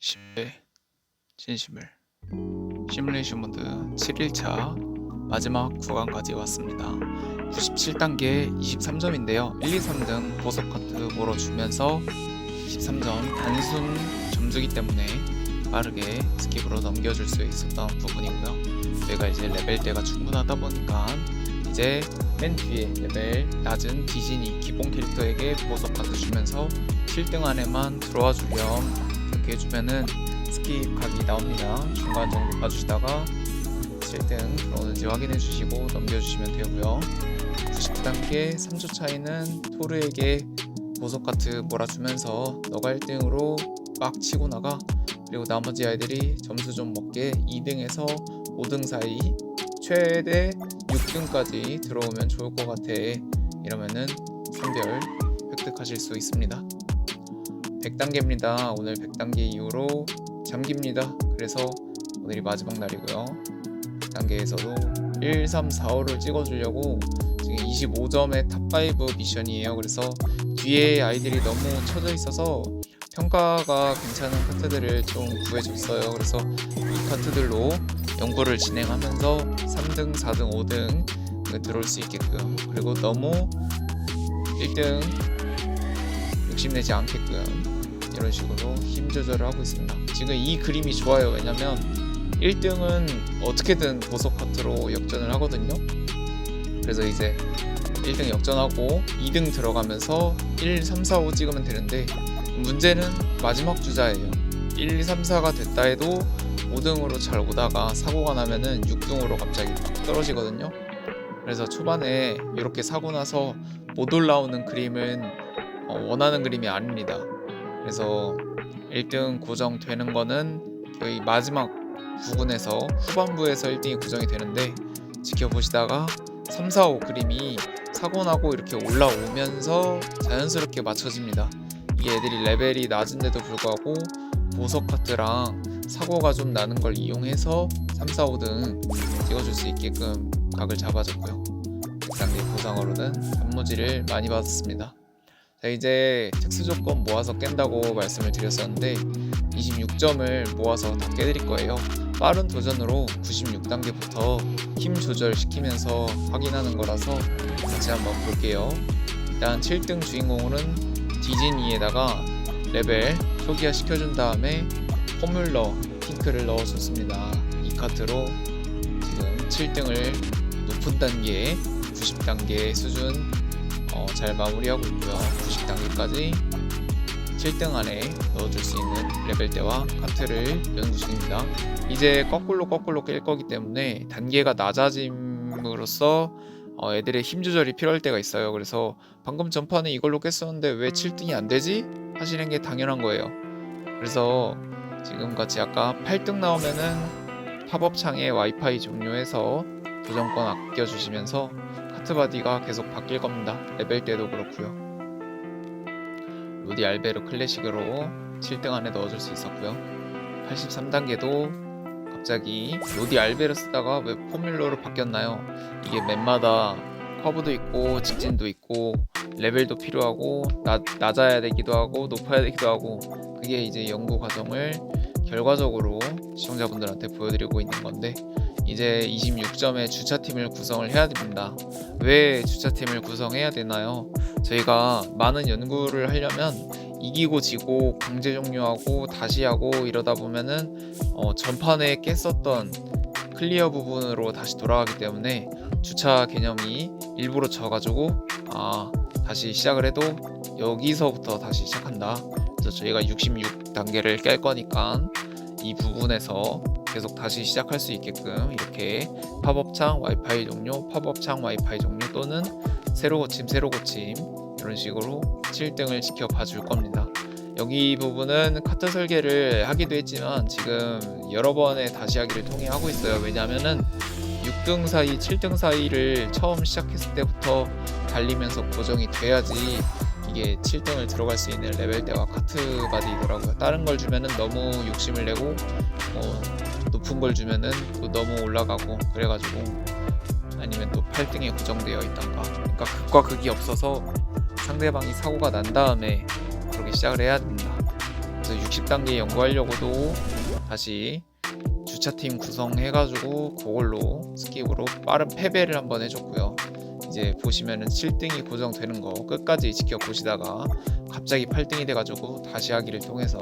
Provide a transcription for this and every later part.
10회 진심을 시뮬레이션 모드 7일차 마지막 구간까지 왔습니다. 97단계 23점인데요. 1, 2, 3등 보석 카트 몰아주면서 23점 단순 점수기 때문에 빠르게 스킵으로 넘겨줄 수 있었던 부분이고요. 저희가 이제 레벨대가 충분하다 보니까 이제 맨 뒤에 레벨 낮은 디즈니 기본 캐릭터에게 보석 카트 주면서 7등 안에만 들어와 주렴 이렇게 해주면은 스킵 각이 나옵니다. 중간 정도 봐주시다가 7등 들어오는지 확인해 주시고 넘겨주시면 되고요. 90단계 3조 차이는 토르에게 보석 카트 몰아주면서 너가 1등으로 막 치고 나가 그리고 나머지 아이들이 점수 좀 먹게 2등에서 5등 사이 최대 6등까지 들어오면 좋을 것 같아 이러면은 3별 획득하실 수 있습니다 100단계입니다. 오늘 100단계 이후로 잠깁니다. 그래서 오늘이 마지막 날이고요. 100단계에서도 1, 3, 4, 5를 찍어주려고 지금 25점의 탑5 미션이에요. 그래서 뒤에 아이들이 너무 쳐져 있어서 평가가 괜찮은 카트들을 좀 구해줬어요. 그래서 이 카트들로 연구를 진행하면서 3등, 4등, 5등 그 들어올 수 있게끔 그리고 너무 1등 욕심내지 않게끔 이런 식으로 힘 조절을 하고 있습니다. 지금 이 그림이 좋아요. 왜냐면 1등은 어떻게든 보석 카트로 역전을 하거든요. 그래서 이제 1등 역전하고 2등 들어가면서 1, 3, 4, 5 찍으면 되는데 문제는 마지막 주자예요. 1, 2, 3, 4가 됐다 해도 5등으로 잘 오다가 사고가 나면은 6등으로 갑자기 떨어지거든요. 그래서 초반에 이렇게 사고 나서 못 올라오는 그림은 어, 원하는 그림이 아닙니다. 그래서 1등 고정되는 거는 여기 마지막 부분에서 후반부에서 1등이 고정이 되는데 지켜보시다가 3, 4, 5 그림이 사고 나고 이렇게 올라오면서 자연스럽게 맞춰집니다. 이게 애들이 레벨이 낮은데도 불구하고 보석 카트랑 사고가 좀 나는 걸 이용해서 3, 4, 5등 찍어줄 수 있게끔 각을 잡아줬고요. 1단계 보상으로는 단무지를 많이 받았습니다. 자 이제 특수 조건 모아서 깬다고 말씀을 드렸었는데 26점을 모아서 다 깨드릴 거예요. 빠른 도전으로 96단계부터 힘 조절 시키면서 확인하는 거라서 같이 한번 볼게요. 일단 7등 주인공은 디즈니에다가 레벨 초기화 시켜준 다음에 포뮬러 핑크를 넣어줬습니다. 이 카트로 지금 7등을 높은 단계 90단계 수준 어, 잘 마무리하고 있고요. 90단계까지 7등 안에 넣어줄 수 있는 레벨대와 카트를 연구 중입니다. 이제 거꾸로 거꾸로 깰 거기 때문에 단계가 낮아짐으로써 어, 애들의 힘 조절이 필요할 때가 있어요. 그래서 방금 전판에 이걸로 깼었는데 왜 7등이 안 되지? 하시는 게 당연한 거예요. 그래서 지금 같이 아까 8등 나오면은 팝업 창에 와이파이 종료해서 도전권 아껴주시면서 카트바디가 계속 바뀔 겁니다. 레벨 때도 그렇고요. 로디 알베르 클래식으로 7등 안에 넣어줄 수 있었고요. 83단계도 갑자기 로디 알베르 쓰다가 왜 포뮬러로 바뀌었나요? 이게 맵마다 커브도 있고 직진도 있고 레벨도 필요하고 낮, 낮아야 되기도 하고 높아야 되기도 하고 그게 이제 연구 과정을 결과적으로 시청자분들한테 보여드리고 있는 건데 이제 26점의 주차팀을 구성을 해야 됩니다. 왜 주차팀을 구성해야 되나요? 저희가 많은 연구를 하려면 이기고 지고 강제 종료하고 다시 하고 이러다 보면은 어, 전판에 깼었던 클리어 부분으로 다시 돌아가기 때문에 주차 개념이 일부러 져가지고 아 다시 시작을 해도 여기서부터 다시 시작한다. 그래서 저희가 66 단계를 깰 거니까 이 부분에서 계속 다시 시작할 수 있게끔 이렇게 팝업창 와이파이 종료, 팝업창 와이파이 종료 또는 새로 고침, 새로 고침 이런 식으로 7등을 지켜봐 줄 겁니다. 여기 부분은 카트 설계를 하기도 했지만 지금 여러 번의 다시 하기를 통해 하고 있어요. 왜냐하면은 6등 사이, 7등 사이를 처음 시작했을 때부터 달리면서 고정이 돼야지 이게 7등을 들어갈 수 있는 레벨대와 카트 바디더라고요. 다른 걸 주면은 너무 욕심을 내고 뭐 높은 걸 주면은 또 너무 올라가고 그래가지고 아니면 또 8등에 고정되어 있던가. 그러니까 극과 극이 없어서 상대방이 사고가 난 다음에 그렇게 시작을 해야 된다. 그래서 60단계 연구하려고도 다시 주차팀 구성해가지고 그걸로 스킵으로 빠른 패배를 한번 해줬고요. 이제 보시면은 7등이 고정되는 거 끝까지 지켜보시다가 갑자기 8등이 돼가지고 다시 하기를 통해서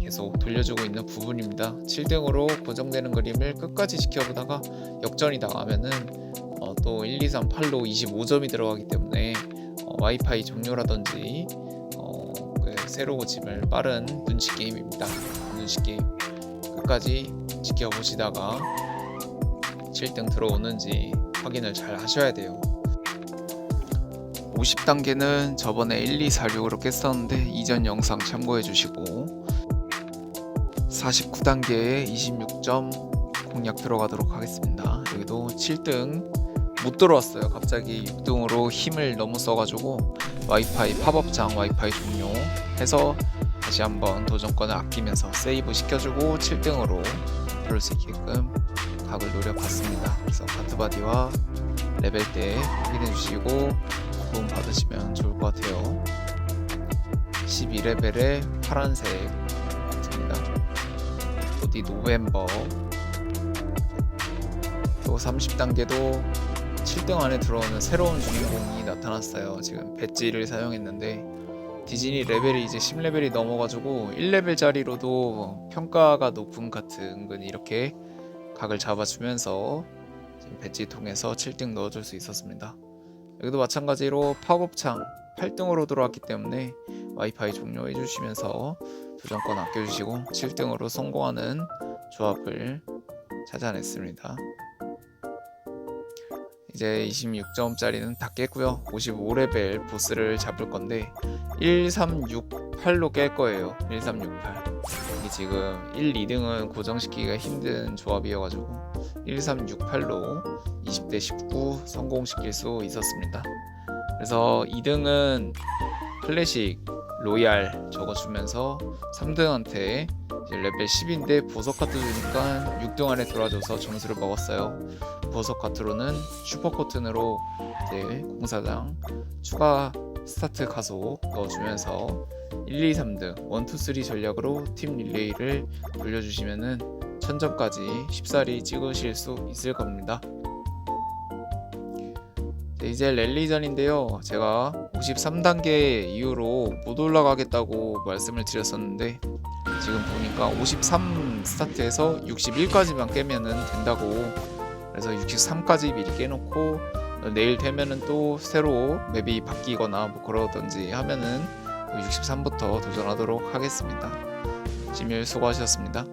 계속 돌려주고 있는 부분입니다. 7등으로 고정되는 그림을 끝까지 지켜보다가 역전이 나가면은 어, 또 1, 2, 3, 8로 25점이 들어가기 때문에 어, 와이파이 종료라든지 어, 그 새로 고침을 빠른 눈치 게임입니다. 눈치 게임 끝까지 지켜보시다가 7등 들어오는지 확인을 잘 하셔야 돼요. 50단계는 저번에 1, 2, 4, 6으로 깼었는데 이전 영상 참고해 주시고 49단계에 26점 공략 들어가도록 하겠습니다. 여기도 7등 못 들어왔어요. 갑자기 6등으로 힘을 너무 써가지고 와이파이 팝업장 와이파이 종료 해서 다시 한번 도전권을 아끼면서 세이브 시켜주고 7등으로 들어올 수 있게끔 각을 노려봤습니다. 그래서 가트바디와 레벨 때 확인해 주시고 도움 받으시면 좋을 것 같아요. 12레벨의 파란색 같습니다. 어디 노벰버 또 30단계도 7등 안에 들어오는 새로운 주인공이 나타났어요. 지금 배지를 사용했는데 디즈니 레벨이 이제 10레벨이 넘어가지고 1레벨짜리로도 평가가 높은 카트 은근히 이렇게 각을 잡아주면서 지금 배지 통해서 7등 넣어줄 수 있었습니다. 여기도 마찬가지로 팝업창 8등으로 들어왔기 때문에 와이파이 종료해 주시면서 도전권 아껴주시고 7등으로 성공하는 조합을 찾아냈습니다. 이제 26점짜리는 다 깼고요. 55레벨 보스를 잡을 건데 1368로 깰 거예요. 1368. 이게 지금 1, 2등은 고정시키기가 힘든 조합이어가지고 1368로 20대 19 성공시킬 수 있었습니다. 그래서 2등은 클래식 로얄 적어주면서 3등한테 이제 레벨 10인데 보석 카트 주니까 6등 안에 들어와줘서 점수를 먹었어요. 보석 카트로는 슈퍼 코튼으로 이제 공사장 추가 스타트 가속 넣어주면서 1, 2, 3등 1, 2, 3 전략으로 팀 릴레이를 돌려주시면은 1000점까지 쉽사리 찍으실 수 있을 겁니다. 네, 이제 랠리전인데요. 제가 53단계 이후로 못 올라가겠다고 말씀을 드렸었는데 지금 보니까 53 스타트에서 61까지만 깨면은 된다고 그래서 63까지 미리 깨놓고 내일 되면은 또 새로 맵이 바뀌거나 뭐 그러든지 하면은 63부터 도전하도록 하겠습니다. 지밀 수고하셨습니다.